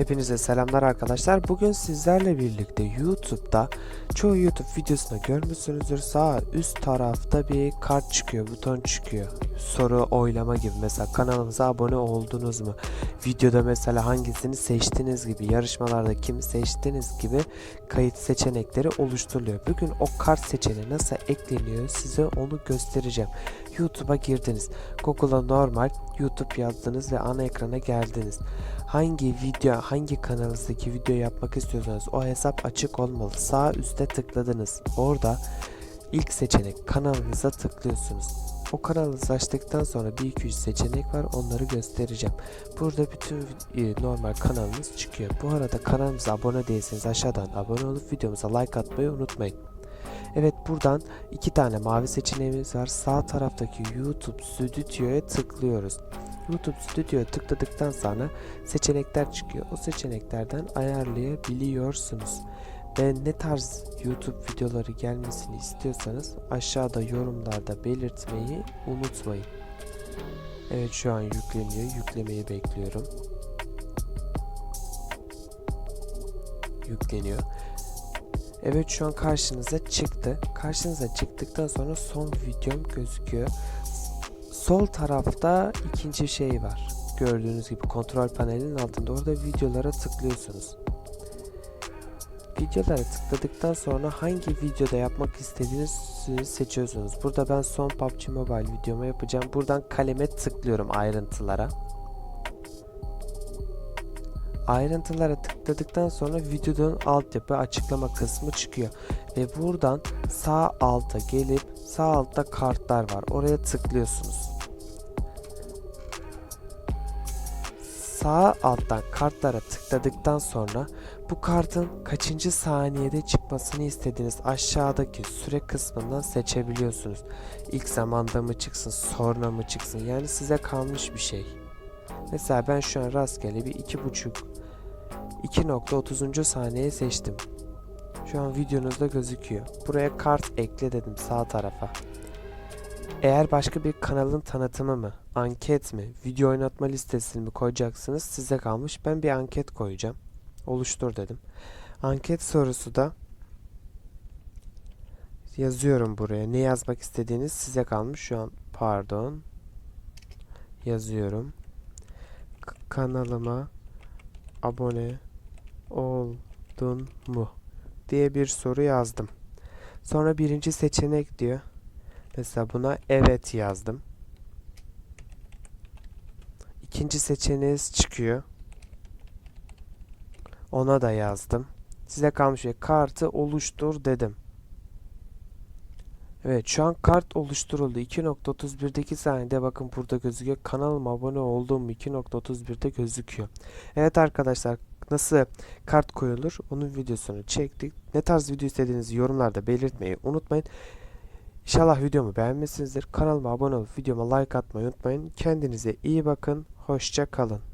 Hepinize selamlar arkadaşlar. Bugün sizlerle birlikte YouTube'da çoğu YouTube videosunda görmüşsünüzdür. Sağ üst tarafta bir kart çıkıyor, buton çıkıyor. Soru, oylama gibi. Mesela kanalımıza abone oldunuz mu? Videoda mesela hangisini seçtiniz gibi, yarışmalarda kimi seçtiniz gibi kayıt seçenekleri oluşturuluyor. Bugün o kart seçeneği nasıl ekleniyor size onu göstereceğim. YouTube'a girdiniz. Google'a normal YouTube yazdınız ve ana ekrana geldiniz hangi video hangi kanalınızdaki video yapmak istiyorsanız o hesap açık olmalı. Sağ üstte tıkladınız. Orada ilk seçenek kanalınıza tıklıyorsunuz. O kanalınızı açtıktan sonra bir iki üç seçenek var onları göstereceğim. Burada bütün e, normal kanalınız çıkıyor. Bu arada kanalımıza abone değilseniz aşağıdan abone olup videomuza like atmayı unutmayın. Evet buradan iki tane mavi seçeneğimiz var. Sağ taraftaki YouTube Studio'ya tıklıyoruz. YouTube Studio'ya tıkladıktan sonra seçenekler çıkıyor. O seçeneklerden ayarlayabiliyorsunuz. Ve ne tarz YouTube videoları gelmesini istiyorsanız aşağıda yorumlarda belirtmeyi unutmayın. Evet şu an yükleniyor. Yüklemeyi bekliyorum. Yükleniyor. Evet şu an karşınıza çıktı. Karşınıza çıktıktan sonra son videom gözüküyor. Sol tarafta ikinci şey var. Gördüğünüz gibi kontrol panelinin altında orada videolara tıklıyorsunuz. Videolara tıkladıktan sonra hangi videoda yapmak istediğinizi seçiyorsunuz. Burada ben son PUBG Mobile videomu yapacağım. Buradan kaleme tıklıyorum ayrıntılara. Ayrıntılara tıkladıktan sonra videonun altyapı açıklama kısmı çıkıyor. Ve buradan sağ alta gelip sağ altta kartlar var. Oraya tıklıyorsunuz. Sağ alttan kartlara tıkladıktan sonra bu kartın kaçıncı saniyede çıkmasını istediğiniz aşağıdaki süre kısmından seçebiliyorsunuz. İlk zamanda mı çıksın, sonra mı çıksın yani size kalmış bir şey. Mesela ben şu an rastgele bir iki buçuk 2.30. saniye seçtim. Şu an videonuzda gözüküyor. Buraya kart ekle dedim sağ tarafa. Eğer başka bir kanalın tanıtımı mı, anket mi, video oynatma listesini mi koyacaksınız size kalmış. Ben bir anket koyacağım. Oluştur dedim. Anket sorusu da yazıyorum buraya. Ne yazmak istediğiniz size kalmış. Şu an pardon. Yazıyorum. K- kanalıma abone oldun mu diye bir soru yazdım. Sonra birinci seçenek diyor. Mesela buna evet yazdım. İkinci seçeneğiniz çıkıyor. Ona da yazdım. Size kalmış ve kartı oluştur dedim. Evet şu an kart oluşturuldu. 2.31'deki saniyede bakın burada gözüküyor. Kanalıma abone olduğum 2.31'de gözüküyor. Evet arkadaşlar nasıl kart koyulur onun videosunu çektik. Ne tarz video istediğinizi yorumlarda belirtmeyi unutmayın. İnşallah videomu beğenmişsinizdir. Kanalıma abone olup videoma like atmayı unutmayın. Kendinize iyi bakın. Hoşça kalın.